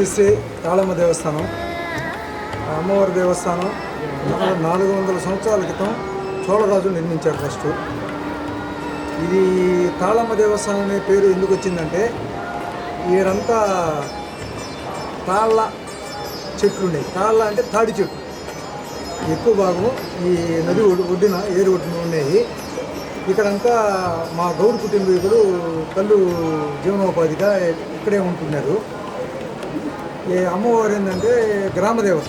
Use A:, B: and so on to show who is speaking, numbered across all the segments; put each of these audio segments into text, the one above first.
A: శ్రీ శ్రీ తాళమ్మ దేవస్థానం అమ్మవారి దేవస్థానం. నాలుగు నాలుగు వందల సంవత్సరాల క్రితం చోళరాజు నిర్మించాడు ఫస్ట్. ఇది తాళమ్మ దేవస్థానం అనే పేరు ఎందుకు వచ్చిందంటే వీరంతా తాళ్ళ చెట్లు ఉన్నాయి. తాళ్ళ అంటే తాడి చెట్లు ఎక్కువ భాగం ఈ నది ఒడ్డు- ఒడ్డున ఏరు ఒడ్డున ఉన్నాయి. ఇక్కడంతా మా గౌరు కుటుంబీకులు కళ్ళు జీవనోపాధిగా ఇక్కడే ఉంటున్నారు. ఈ అమ్మవారు ఏంటంటే గ్రామదేవత.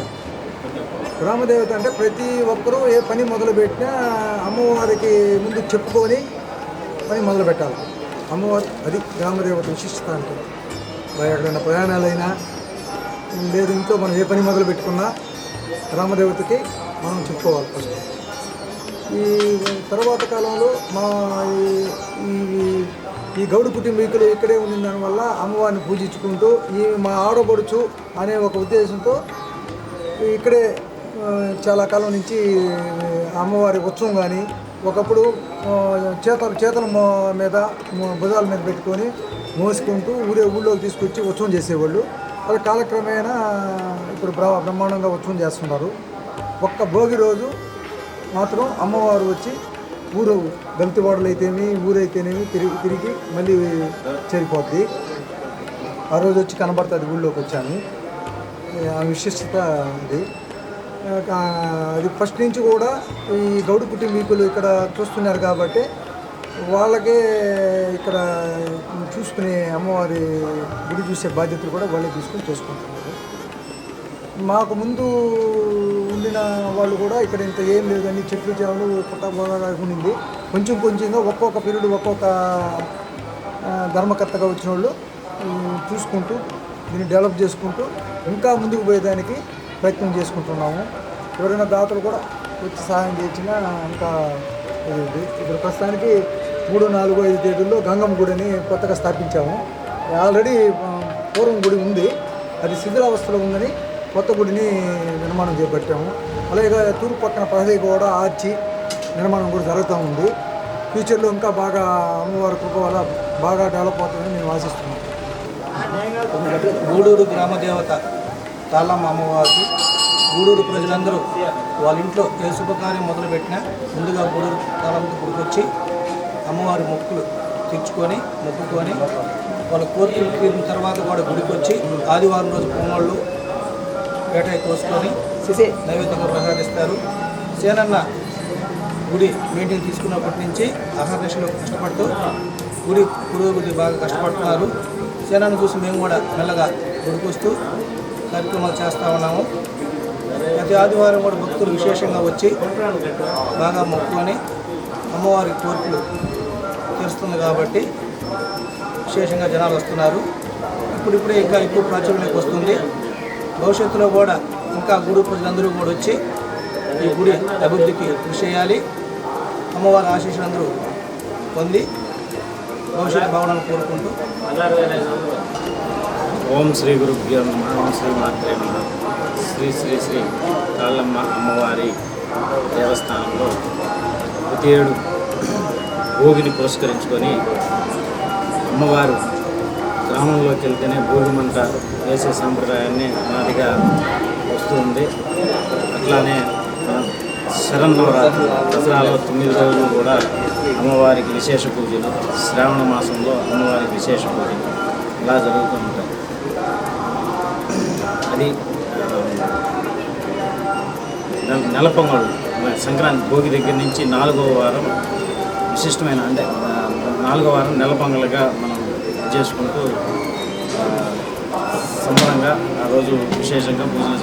A: గ్రామదేవత అంటే ప్రతి ఒక్కరూ ఏ పని మొదలుపెట్టినా అమ్మవారికి ముందు చెప్పుకొని పని మొదలు పెట్టాలి అమ్మవారు అది గ్రామదేవత విశిష్టత అంటే ఎక్కడైనా ప్రయాణాలైనా లేదు ఇంట్లో మనం ఏ పని మొదలు పెట్టుకున్నా గ్రామదేవతకి మనం చెప్పుకోవాలి ఫస్ట్. ఈ తర్వాత కాలంలో మా ఈ- ఈ ఈ గౌడు కుటుంబీకులు ఇక్కడే ఉన్న దానివల్ల అమ్మవారిని పూజించుకుంటూ ఈ మా ఆడబడుచు అనే ఒక ఉద్దేశంతో ఇక్కడే చాలా కాలం నుంచి అమ్మవారి ఉత్సవం కానీ ఒకప్పుడు చేతల చేతల మో- మీద భుజాల మీద పెట్టుకొని మోసుకుంటూ ఊరే ఊళ్ళోకి తీసుకొచ్చి ఉత్సవం చేసేవాళ్ళు. అది కాలక్రమేణా ఇప్పుడు బ్రహ్మాండంగా ఉత్సవం చేస్తున్నారు. ఒక్క భోగి రోజు మాత్రం అమ్మవారు వచ్చి ఊరు గల్తివాడలు అయితేమి ఊరైతేనేమి తిరిగి తిరిగి మళ్ళీ చేరిపోద్ది. ఆ రోజు వచ్చి కనబడుతుంది ఊళ్ళోకి వచ్చాను. ఆ విశిష్టత అది. అది ఫస్ట్ నుంచి కూడా ఈ గౌడు కుటుంబీకులు ఇక్కడ చూస్తున్నారు కాబట్టి వాళ్ళకే ఇక్కడ చూసుకునే అమ్మవారి గుడి చూసే బాధ్యతలు కూడా వాళ్ళే తీసుకుని చేసుకుంటున్నారు. మాకు ముందు ఉండిన వాళ్ళు కూడా ఇక్కడ ఇంత ఏం లేదు చెట్లు చేవలు పుట్ట ఉండింది కొంచెం కొంచెంగా ఒక్కొక్క పీరియడ్ ఒక్కొక్క ధర్మకర్తగా వచ్చిన వాళ్ళు చూసుకుంటూ దీన్ని డెవలప్ చేసుకుంటూ ఇంకా ముందుకు పోయేదానికి ప్రయత్నం చేసుకుంటున్నాము. ఎవరైనా దాతలు కూడా వచ్చి సహాయం చేసినా ఇంకా ఇది ఇప్పుడు ప్రస్తుతానికి మూడు నాలుగు ఐదు తేదీల్లో గంగమ్మ గుడిని కొత్తగా స్థాపించాము. ఆల్రెడీ పూర్వం గుడి ఉంది. అది శిథిలావస్థలో ఉందని కొత్త గుడిని నిర్మాణం చేపట్టాము. అలాగే తూర్పు పక్కన ప్రహరీ గోడ ఆర్చి నిర్మాణం కూడా జరుగుతూ ఉంది. ఫ్యూచర్లో ఇంకా బాగా అమ్మవారి కృప వల్ల బాగా డెవలప్ అవుతుందని మేము ఆశిస్తున్నాం
B: గూడూరు గ్రామదేవత తాళమ్మ అమ్మవారికి గూడూరు ప్రజలందరూ వాళ్ళ ఇంట్లో ఏ శుభకార్యం మొదలుపెట్టినా ముందుగా గూడూరు తాళమ్మ గుడికొచ్చి అమ్మవారి మొక్కులు తెచ్చుకొని మొక్కుకొని వాళ్ళ కోరికలు తీరిన తర్వాత కూడా గుడికి వచ్చి ఆదివారం రోజు పొంగళ్ళు వేటై కోసుకొని నైవేద్యంగా ప్రసాదిస్తారు. సేనన్న గుడి మెయింటైన్ తీసుకున్నప్పటి నుంచి అహర్నిశలు కష్టపడుతూ గుడి పురోగతి బాగా కష్టపడుతున్నారు. సేనను చూసి మేము కూడా మెల్లగా గుడికి కార్యక్రమాలు చేస్తూ ఉన్నాము. ప్రతి ఆదివారం కూడా భక్తులు విశేషంగా వచ్చి బాగా మొక్కుకొని అమ్మవారి కోర్టులు తీరుస్తుంది కాబట్టి విశేషంగా జనాలు వస్తున్నారు. ఇప్పుడిప్పుడే ఇంకా ఎక్కువ ప్రాచుర్యంలోకి వస్తుంది. భవిష్యత్తులో కూడా ఇంకా గుడి ప్రజలందరూ కూడా వచ్చి ఈ గుడి అభివృద్ధికి కృషి చేయాలి. అమ్మవారి ఆశీస్సులందరూ పొంది భవిష్యత్ భవనాలు కోరుకుంటూ
C: ఓం శ్రీ గురుభ్యో నమ. ఓం శ్రీ మాత్రే నమ. శ్రీ శ్రీ శ్రీ కాళ్ళమ్మ అమ్మవారి దేవస్థానంలో ప్రతి ఏడు భోగిని పురస్కరించుకొని అమ్మవారు గ్రామంలోకి వెళ్తేనే భోగి మంట వేసే సాంప్రదాయాన్ని నాదిగా వస్తుంది అట్లానే మన శరన్నవరాత్రి దసరాలో తొమ్మిది రోజులు కూడా అమ్మవారికి విశేష పూజలు శ్రావణ మాసంలో అమ్మవారికి విశేష పూజలు ఇలా జరుగుతూ ఉంటాయి. అది నెలపొంగళ్ళు సంక్రాంతి భోగి దగ్గర నుంచి నాలుగవ వారం విశిష్టమైన అంటే నాలుగో వారం నెలపొంగలుగా మనం చేసుకుంటూ ఆ, సంబరంగా ఆ రోజు విశేషంగా పూజలు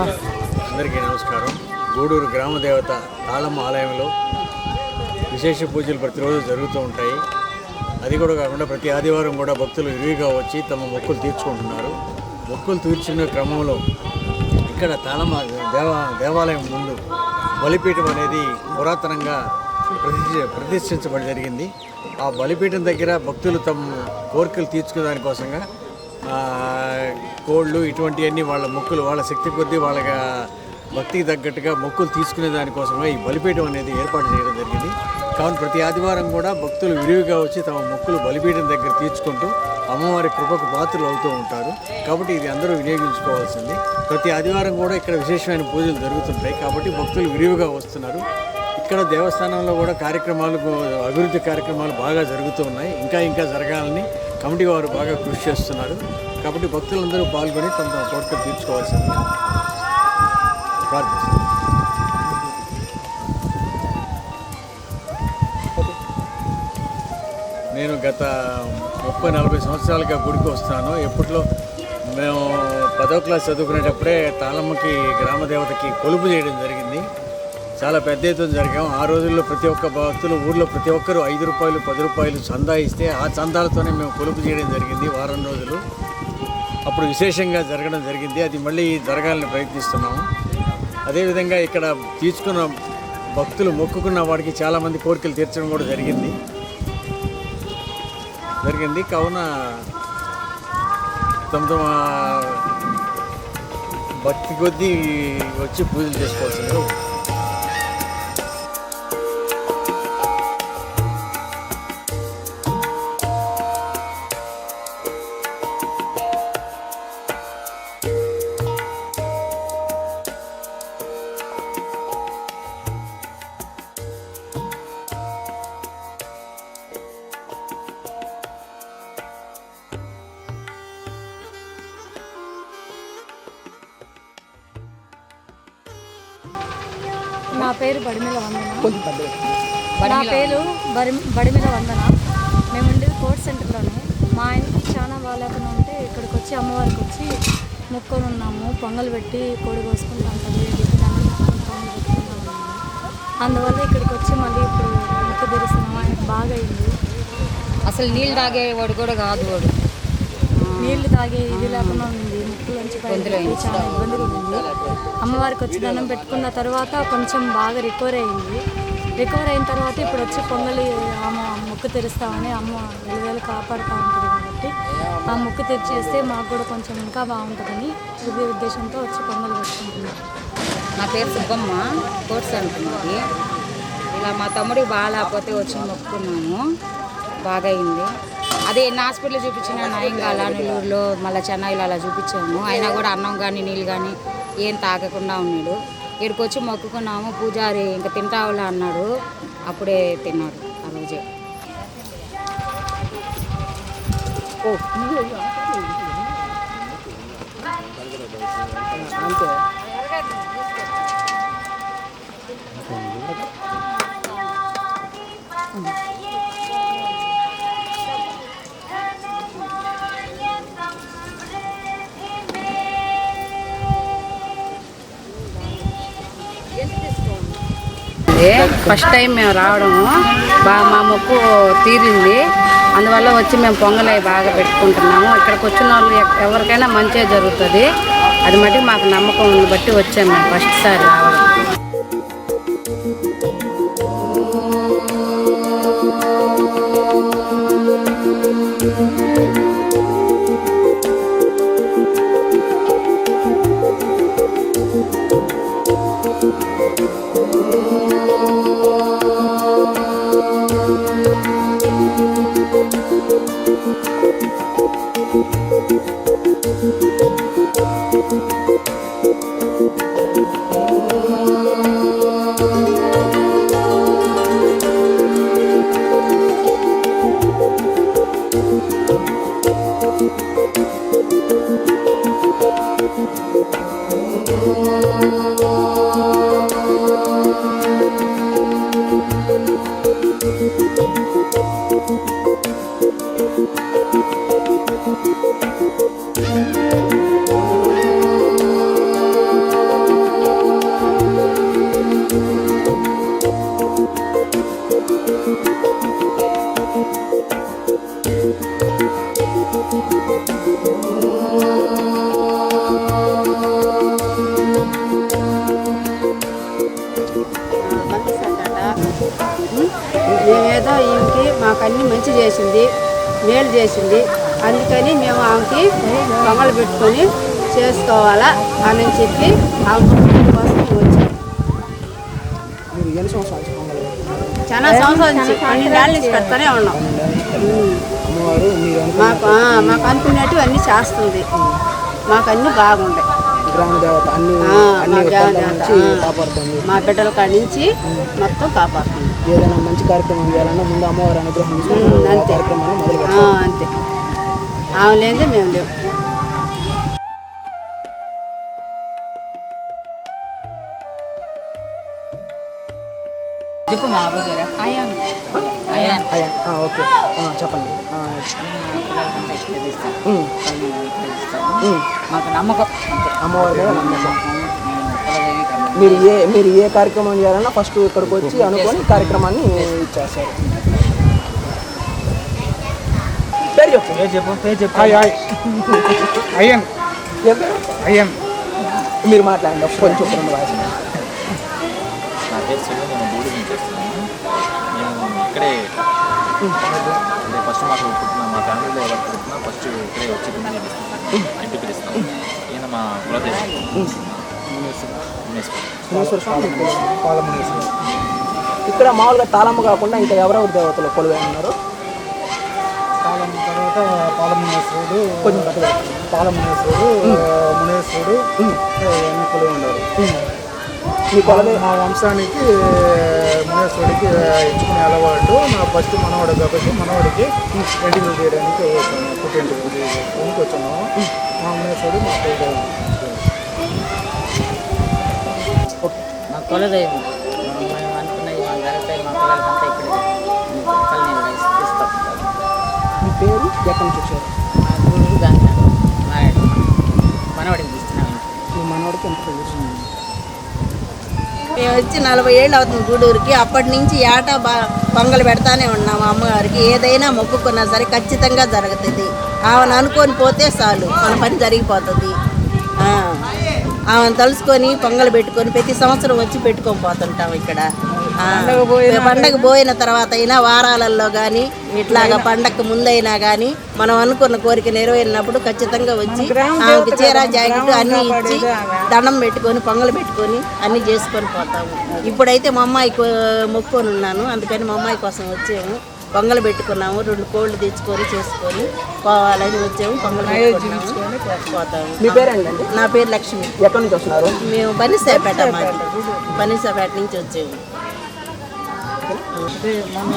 C: అందరికీ నమస్కారం. గూడూరు గ్రామ దేవత తాళమ్మ ఆలయంలో విశేష పూజలు ప్రతిరోజు జరుగుతూ ఉంటాయి. అది కూడా కాకుండా ప్రతి ఆదివారం కూడా భక్తులు విరివిగా వచ్చి తమ మొక్కులు తీర్చుకుంటున్నారు. మొక్కులు తీర్చుకునే క్రమంలో ఇక్కడ తాళమ్మ దేవ దేవాలయం ముందు బలిపీఠం అనేది పురాతనంగా ప్రతిష్ఠ ప్రతిష్ఠించబడి జరిగింది. ఆ బలిపీఠం దగ్గర భక్తులు తమ కోరికలు తీర్చుకునే దానికోసంగా కోళ్ళు ఇటువంటివన్నీ వాళ్ళ మొక్కులు వాళ్ళ శక్తి కొద్దీ వాళ్ళ భక్తికి తగ్గట్టుగా మొక్కులు తీసుకునే దానికోసమే ఈ బలిపీఠం అనేది ఏర్పాటు చేయడం జరిగింది. కావున ప్రతి ఆదివారం కూడా భక్తులు విరివిగా వచ్చి తమ మొక్కులు బలిపీఠం దగ్గర తీర్చుకుంటూ అమ్మవారి కృపకు పాత్రలు అవుతూ ఉంటారు. కాబట్టి ఇది అందరూ వినియోగించుకోవాల్సింది. ప్రతి ఆదివారం కూడా ఇక్కడ విశేషమైన పూజలు జరుగుతుంటాయి. కాబట్టి భక్తులు విరివిగా వస్తున్నారు. ఇక్కడ దేవస్థానంలో కూడా కార్యక్రమాలు అభివృద్ధి కార్యక్రమాలు బాగా జరుగుతూ ఉన్నాయి. ఇంకా ఇంకా జరగాలని కమిటీ వారు బాగా కృషి చేస్తున్నారు. కాబట్టి భక్తులందరూ పాల్గొని తమ కోరికలు తీర్చుకోవాల్సింది. నేను గత ముప్పై నలభై సంవత్సరాలుగా గుడికి వస్తాను ఎప్పట్లో మేము పదో క్లాస్ చదువుకునేటప్పుడే తాళమ్మకి గ్రామదేవతకి కొలుపు చేయడం జరిగింది. చాలా పెద్ద ఎత్తున జరిగాం. ఆ రోజుల్లో ప్రతి ఒక్క భక్తులు ఊర్లో ప్రతి ఒక్కరు ఐదు రూపాయలు పది రూపాయలు చందా ఇస్తే ఆ చందాలతోనే మేము కొలుపు చేయడం జరిగింది వారం రోజులు. అప్పుడు విశేషంగా జరగడం జరిగింది. అది మళ్ళీ జరగాలని ప్రయత్నిస్తున్నాము. అదేవిధంగా ఇక్కడ తీసుకున్న భక్తులు మొక్కుకున్న వాడికి చాలామంది కోరికలు తీర్చడం కూడా జరిగింది. జరిగింది. కావున తమ తమ భక్తి కొద్దీ వచ్చి పూజలు చేసుకోవాల్సింది
D: పొంగల్ పెట్టి కోడి కోసుకుంటాం పెట్టుకుంటా ఉన్నాము అందువల్ల ఇక్కడికి వచ్చి మళ్ళీ ఇప్పుడు మొక్కు తెరుస్తున్నాము ఆయనకు బాగా అయింది.
E: అసలు నీళ్ళు తాగేవాడు కూడా కాదు వాడు.
D: నీళ్ళు తాగే ఇది లేకుండా ఉంది ముక్కులోంచి పైకి చాలా ఇబ్బందిగా ఉంది. అమ్మవారికి వచ్చి దండం పెట్టుకున్న తర్వాత కొంచెం బాగా రికవర్ అయింది. రికవర్ అయిన తర్వాత ఇప్పుడు వచ్చి పొంగలి అమ్మ ముక్కు తెరుస్తామని అమ్మ వేలు కాపాడుతూ ఉంటుంది. కాబట్టి ఆ ముక్కు తెరిచేస్తే మాకు కూడా కొంచెం ఇంకా బాగుంటుందని ఇది ఉద్దేశంతో వచ్చి పొంగల్ పెట్టుకుంటున్నాం.
E: నా పేరు సుబ్బమ్మ కోర్స్ అంటున్నది ఇలా మా తమ్ముడికి బాగాలేకపోతే వచ్చి మొక్కుకున్నాము. బాగా అయింది అదే ఎన్ని హాస్పిటల్ చూపించిన నయం అలా నెల్లూరులో మళ్ళీ చెన్నైలో అలా చూపించాము. అయినా కూడా అన్నం కానీ నీళ్ళు కానీ ఏం తాగకుండా ఉన్నాడు. ఇక్కడికి వచ్చి మొక్కుకున్నాము. పూజారి ఇంకా తింటావులే అన్నాడు. అప్పుడే తిన్నాడు ఆ రోజే. ఫస్ట్ టైం మేము రావడము బాగా మా మొక్కు తీరింది. అందువల్ల వచ్చి మేము పొంగలై బాగా పెట్టుకుంటున్నాము. ఇక్కడికి వచ్చిన వాళ్ళు ఎవరికైనా మంచిగా జరుగుతుంది. అది మటుకు మాకు నమ్మకం బట్టి వచ్చాము మేము ఫస్ట్ సారి రావడం.
F: మేలు చేసింది. అందుకని మేము ఆమెకి పొంగలు పెట్టుకొని చేసుకోవాలా అని చెప్పి ఆమె కోసం వచ్చాం. చాలా సంవత్సరాల నుంచి పన్నెండేళ్ళ నుంచి పెడతానే ఉన్నాం. మాకు మాకు అనుకున్నట్టు అన్నీ చేస్తుంది. మాకు అన్నీ
B: అన్ని. కాపాడుతుంది.
F: మా బిడ్డల కాడి నుంచి మొత్తం కాపాడుతుంది.
B: ఏదైనా మంచి కార్యక్రమం చేయాలన్నా ముందు అమ్మవారి అనుగ్రహం
F: అంతే
B: కార్యక్రమాన్ని మొదలు
F: అంతే. ఆమె లేదే మేము లేవు.
G: ఓకే. చెప్పండి.
E: మాకు నమ్మకం.
G: అమ్మవారి నమ్మకం. మీరు ఏ మీరు ఏ కార్యక్రమం చేయాలన్నా ఫస్ట్ ఇక్కడికి వచ్చి అనుకొని కార్యక్రమాన్ని ఇచ్చేస్తారు. పేరు చెప్పు.
B: పేరు చెప్పు పేరు చెప్పు.
A: అయ్యన్? అయ్యన్
G: మీరు మాట్లాడండి ఒక కొంచెం రెండు వాయిస్
H: నా పేరు నేను నేను ఇక్కడే అంటే ఫస్ట్ మాకు పుట్టిన మా ఫ్యామిలీలో ఎవరు పుట్టినా ఫస్ట్ ఇక్కడే వచ్చి చేపిస్తాం ఇంటికి పిలుస్తాం ఈయన మా కులదేవి
G: ఇక్కడ మామూలుగా తాళమ్మ కాకుండా ఇంకా ఎవరెవరు దేవతలు కొలువై ఉన్నారు?
A: పాలం తర్వాత పాలమునేశ్వరుడు
G: కొంచెం
A: పాలమునేశ్వరుడు మునేశ్వరుడు అన్ని కొలువు ఉన్నారు.
G: మీ కొలదే
A: మా వంశానికి మునేశ్వరుడికి ఇచ్చుకునే అలవాటు. నా ఫస్ట్ మనవాడు కాబట్టి మనవాడికి ఎంటికలు చేయడానికి వచ్చాను పుట్టి ఎంటికలు చేయడానికి వచ్చాను మా మునేశ్వరుడు మా కులదైవం.
E: మేము అనుకున్నది మా జరుగుతాయి మా పిల్లలకంతా ఇక్కడ ఇస్తాం
G: మీ పేరు? ఎక్కడి నుంచి వచ్చారు?
E: మా గురువు గంగ మారాడు మనవాడికి ఇస్తున్నాం
G: మీ మనవాడికి ఎంత తెలుస్తుంది
I: మేము వచ్చి నలభై ఏళ్ళు అవుతుంది గూడూరుకి. అప్పటి నుంచి ఏటా బా పొంగలు పెడతానే ఉన్నాము అమ్మగారికి. ఏదైనా మొక్కుకున్నా సరే ఖచ్చితంగా జరుగుతుంది. ఆమెను అనుకొని పోతే చాలు. మన పని జరిగిపోతుంది. ఆమెను తలుసుకొని పొంగలు పెట్టుకొని ప్రతి సంవత్సరం వచ్చి పెట్టుకొని పోతుంటాం ఇక్కడ. పండగ పోయిన తర్వాత అయినా వారాలలో కానీ ఇట్లాగా పండగకు ముందైనా కానీ మనం అనుకున్న కోరిక నెరవేరినప్పుడు ఖచ్చితంగా వచ్చి ఆమెకి చీర జాకెట్ అన్నీ ఇచ్చి దండం పెట్టుకొని పొంగలు పెట్టుకొని అన్నీ చేసుకొని పోతాము. ఇప్పుడైతే మా అమ్మాయికి మొక్కుకొని ఉన్నాను. అందుకని మా అమ్మాయి కోసం వచ్చాము. పొంగలు పెట్టుకున్నాము. రెండు కోళ్ళు తెచ్చుకొని చేసుకొని పోవాలని వచ్చాము. పొంగలు పెట్టుకున్నాము. పోతాము.
G: మీ పేరేంటండి?
I: నా పేరు లక్ష్మి.
G: ఎక్కడి నుంచి వస్తున్నారు?
I: మేము బనిసాపేట మాది. బనిసాపేట నుంచి వచ్చాము.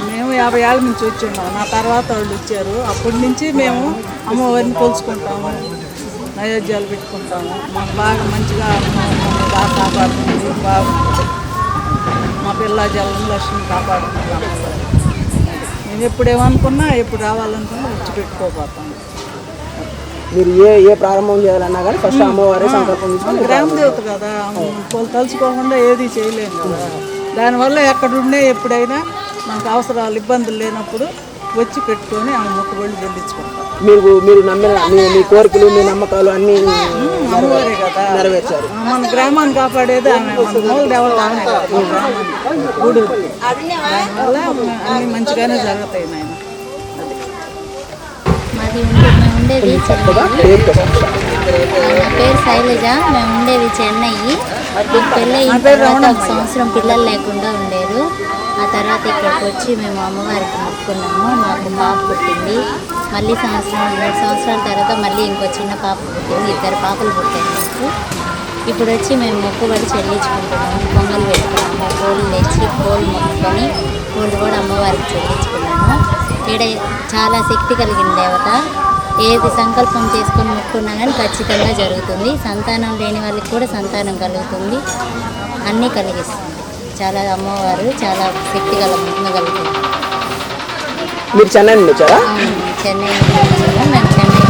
J: మేము యాభై ఏళ్ళ నుంచి వచ్చున్నాం నా తర్వాత వాళ్ళు వచ్చారు. అప్పటి నుంచి మేము అమ్మవారిని కొలుచుకుంటాము నైవేద్యాలు పెట్టుకుంటాము. మాకు బాగా మంచిగా బాగా కాపాడుతుంది. బాగుంటుంది మా పిల్ల జలం లక్ష్మి కాపాడుతుంది. ఎప్పుడు ఏమనుకున్నా ఎప్పుడు రావాలనుకున్నా వచ్చి పెట్టుకోపోతాం
G: మీరు ఏ ఏ ప్రారంభం చేయాలన్నా కానీ ఫస్ట్ అమ్మవారి సంకల్పం తీసుకొని
J: గ్రామ దేవత కదా వాళ్ళు తలుచుకోకుండా ఏది చేయలేము కదా. దానివల్ల ఎక్కడుండే ఎప్పుడైనా మనకు అవసరాలు ఇబ్బందులు లేనప్పుడు వచ్చి పెట్టుకొని ఆ మొక్కుబళ్ళు చెల్లించుకుంటాం
G: మీరు మీరు నమ్మిన మీ మీ కోరికలు మీ నమ్మకాలు అన్నీ
J: అమ్మవారే కదా.
G: నెరవేర్చారు.
J: మన గ్రామాన్ని కాపాడేది ఆమె. మన మూల దేవత ఆమె కదా, మన గ్రామాన్ని. గూడూరుకి దానివల్ల అన్ని మంచిగానే జరుగుతాయి నాయన.
K: మాది ఉండేది. నా పేరు శైలజ. మేము ఉండేది చెన్నై. పెళ్ళి అయిన తర్వాత ఒక సంవత్సరం పిల్లలు లేకుండా ఉండేరు. ఆ తర్వాత ఇక్కడికి వచ్చి మేము అమ్మవారికి మొక్కుకున్నాము. మాకు పాప పుట్టింది. మళ్ళీ సంవత్సరం మూడు సంవత్సరాల తర్వాత మళ్ళీ ఇంకో చిన్న పాప పుట్టింది. ఇద్దరు పాపలు పుట్టారు మాకు. ఇప్పుడు వచ్చి మేము మొక్కుబడి చెల్లించుకుంటున్నాము. పొంగలు పెట్టుకున్నాము. కోళ్ళు తెచ్చి కోళ్ళు మొక్కుకొని కోళ్ళు కూడా అమ్మవారికి చెల్లించుకున్నాము. ఈడ చాలా శక్తి కలిగిన దేవత. ఏది సంకల్పం చేసుకొని మొక్కున్నా కానీ ఖచ్చితంగా జరుగుతుంది. సంతానం లేని వాళ్ళకి కూడా సంతానం కలుగుతుంది. అన్నీ కలిగిస్తుంది. చాలా అమ్మవారు చాలా శక్తి గల కలుగుతుంది.
G: మీరు చెన్నై నుండి వచ్చారా?
K: చెన్నై. మేము చెన్నై